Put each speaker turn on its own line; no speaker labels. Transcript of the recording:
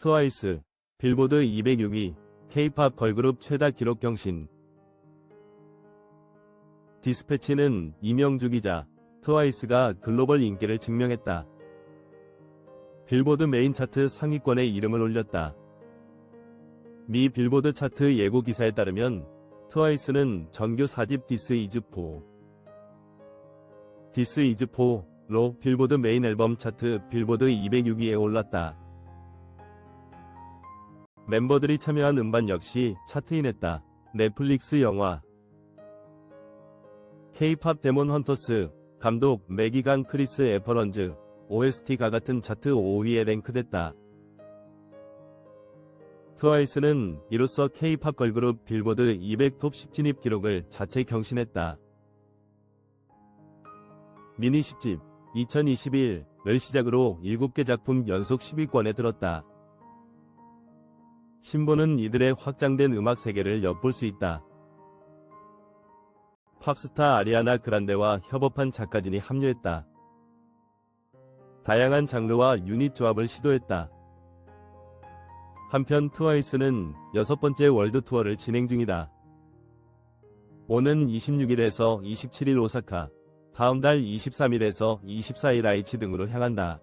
트와이스, 빌보드 206위, K-팝 걸그룹 최다 기록 경신. 디스패치는 이명주 기자, 트와이스가 글로벌 인기를 증명했다. 빌보드 메인 차트 상위권에 이름을 올렸다. 미 빌보드 차트 예고 기사에 따르면 트와이스는 정규 4집 디스 이즈 4, 디스 이즈 4로 빌보드 메인 앨범 차트 빌보드 206위에 올랐다. 멤버들이 참여한 음반 역시 차트인했다. 넷플릭스 영화 K-팝 데몬 헌터스 감독 매기간 크리스 에퍼런즈 OST가 같은 차트 5위에 랭크됐다. 트와이스는 이로써 K-팝 걸그룹 빌보드 200톱 10 진입 기록을 자체 경신했다. 미니 10집 2021을 시작으로 7개 작품 연속 10위권에 들었다. 신보는 이들의 확장된 음악 세계를 엿볼 수 있다. 팝스타 아리아나 그란데와 협업한 작가진이 합류했다. 다양한 장르와 유닛 조합을 시도했다. 한편 트와이스는 여섯 번째 월드 투어를 진행 중이다. 오는 26일에서 27일 오사카, 다음 달 23일에서 24일 아이치 등으로 향한다.